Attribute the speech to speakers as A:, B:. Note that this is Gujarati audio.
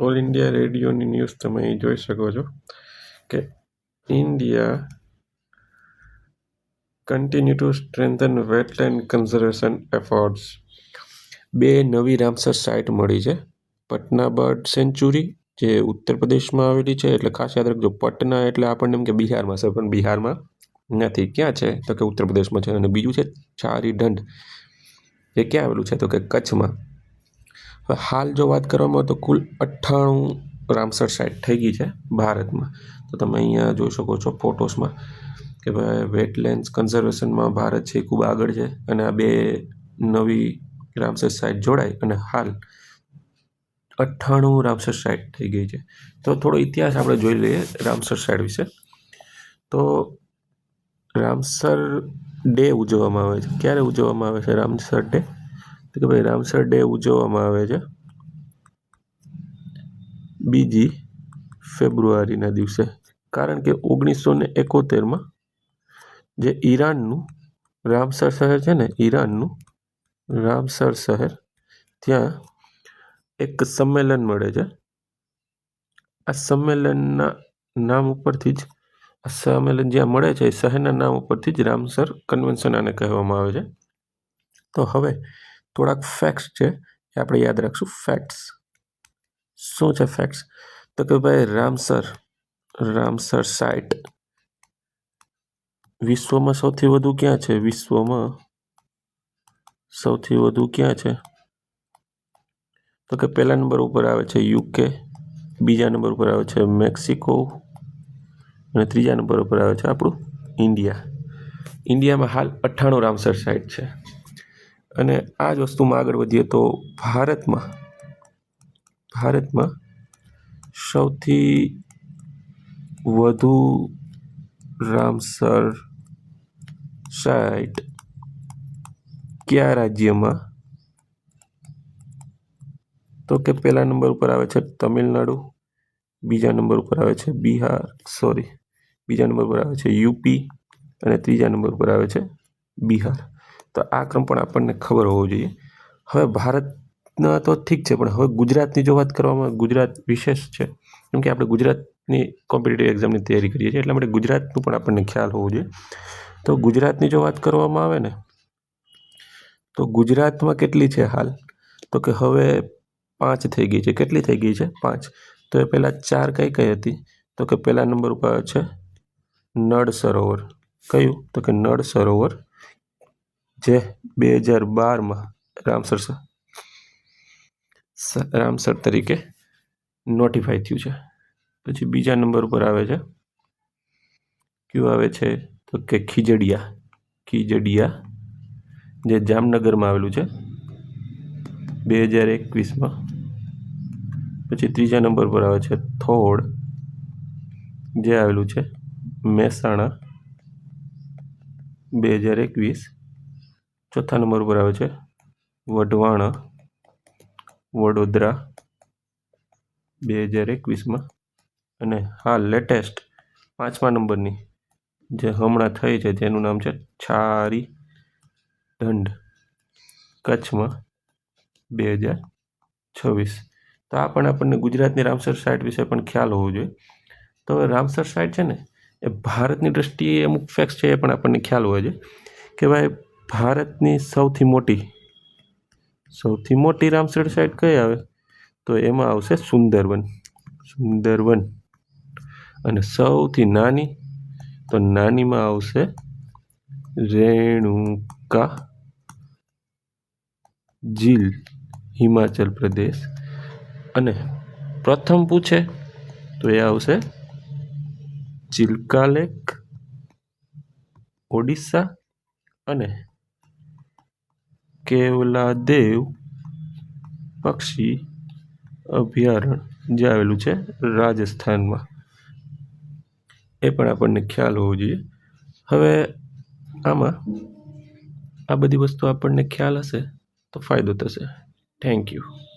A: ઓલ ઇન્ડિયા રેડિયોની ન્યૂઝ તમે અહીં જોઈ શકો છો કે India continue to strengthen wetland conservation efforts બે નવી રામસર સાઇટ મળી છે. પટના બર્ડ સેન્ચુરી જે ઉત્તર પ્રદેશમાં આવેલી છે, એટલે ખાસ યાદ રાખજો, પટના એટલે આપણને એમ કે બિહારમાં છે, પણ બિહારમાં નથી. ક્યાં છે? તો કે ઉત્તર પ્રદેશમાં છે અને બીજું છે ચારી દંડ એ ક્યાં આવેલું છે? તો કે કચ્છમાં. હાલ જો વાત કરવામાં તો કુલ અઠ્ઠાણું રામસર સાઇટ થઈ ગઈ છે ભારતમાં. તો તમે અહીંયા જોઈ શકો છો ફોટોસમાં કે ભાઈ વેટલેન્ડ્સ કન્ઝર્વેશનમાં ભારત છે ખૂબ આગળ છે અને આ બે નવી રામસર સાઇટ જોડાય અને હાલ અઠ્ઠાણું રામસર સાઇટ થઈ ગઈ છે. તો થોડો ઇતિહાસ આપણે જોઈ લઈએ રામસર સાઇટ વિશે. તો રામસર ડે ઉજવવામાં આવે છે. ક્યારે ઉજવવામાં આવે છે રામસર ડે તો કે ભાઈ રામસર ડે ઉજવવામાં આવે છે. બીજી ફેબ્રુઆરીના દિવસે. કારણ કે ઓગણીસો ને એકોતેરમાં જે ઈરાનનું રામસર શહેર છે ને, ઈરાનનું રામસર શહેર, ત્યાં એક સંમેલન મળે છે. આ સંમેલનના નામ ઉપરથી જ, આ સંમેલન જ્યાં મળે છે શહેરના નામ ઉપરથી જ રામસર કન્વેન્શન આને કહેવામાં આવે છે. તો હવે થોડાક ફેક્ટ્સ છે એ આપણે યાદ રાખશું. ફેક્ટ્સ શું છે ફેક્ટ્સ તો કે ભાઈ રામસર રામસર સાઇટ વિશ્વમાં સૌથી વધુ ક્યાં છે? વિશ્વમાં સૌથી વધુ ક્યાં છે? તો કે પહેલા નંબર ઉપર આવે છે યુકે, બીજા નંબર ઉપર આવે છે મેક્સિકો અને ત્રીજા નંબર ઉપર આવે છે આપણું ઇન્ડિયા. ઇન્ડિયામાં હાલ અઠ્ઠાણું રામસર સાઇટ છે. અને આ જ વસ્તુમાં આગળ વધીએ તો ભારતમાં ભારતમાં સૌથી વધુ રામસર સાઇટ કયા રાજ્યમાં? તો કે પહેલા નંબર ઉપર આવે છે તમિલનાડુ, બીજા નંબર ઉપર આવે છે બિહાર સોરી બીજા નંબર પર આવે છે યુપી અને ત્રીજા નંબર પર આવે છે બિહાર. તો આ ક્રમ પણ આપણને ખબર હોવો જોઈએ. હવે ભારતના તો ઠીક છે, પણ હવે ગુજરાતની જો વાત કરવામાં ગુજરાત વિશેષ છે, કેમ કે આપણે ગુજરાતની કોમ્પિટેટિવ એક્ઝામની તૈયારી કરીએ છીએ, એટલા માટે ગુજરાતનું પણ આપણને ખ્યાલ હોવો જોઈએ. તો ગુજરાતની જો વાત કરવામાં આવે ને, તો ગુજરાતમાં કેટલી છે હાલ? તો કે હવે પાંચ થઈ ગઈ છે. કેટલી થઈ ગઈ છે? પાંચ. તો એ પહેલાં ચાર કઈ કઈ હતી? તો કે પહેલા નંબર ઉપર છે, નળ સરોવર. કયું? તો કે નળ સરોવર. જે બે હજાર બારમાં રામસર રામસર તરીકે નોટિફાઈ થયું છે. પછી બીજા નંબર ઉપર આવે છે. કયું આવે છે? તો કે ખીજડીયા ખીજડીયા, જે જામનગરમાં આવેલું છે. બે હજાર એકવીસમાં પછી ત્રીજા નંબર પર આવે છે થોડ, જે આવેલું છે. મહેસાણા. બે હજાર એકવીસ ચોથા નંબર ઉપર આવે છે. વઢવાણા, વડોદરા, બે હજાર એકવીસમાં. અને હાલ લેટેસ્ટ પાંચમા નંબરની જે હમણાં થઈ છે, જેનું નામ છે છારી દંડ કચ્છમાં બે હજાર છવ્વીસ. તો આ પણ આપણને ગુજરાતની રામસર સાઇટ વિશે પણ ખ્યાલ હોવો જોઈએ. તો રામસર સાઇટ છે ને, એ ભારતની દ્રષ્ટિએ અમુક ફેક્ટ્સ છે એ પણ આપણને ખ્યાલ હોય જોઈએ. કે ભાઈ ભારતની સૌથી મોટી સૌથી મોટી રામસર સાઇટ કઈ આવે? તો એમાં આવશે સુંદરવન. સુંદરવન. અને સૌથી નાની, તો નાનીમાં આવશે રેણુકા ઝીલ, હિમાચલ પ્રદેશ. અને પ્રથમ પૂછે, તો એ આવશે ચિલ્કા લેક ઓડિશા અને કેવલાદેવ પક્ષી અભયારણ્ય જે આવેલું છે રાજસ્થાનમાં. એ પણ આપણને ખ્યાલ હોવો જોઈએ. હવે આમાં આ બધી વસ્તુ આપણને ખ્યાલ હશે તો ફાયદો થશે. Thank you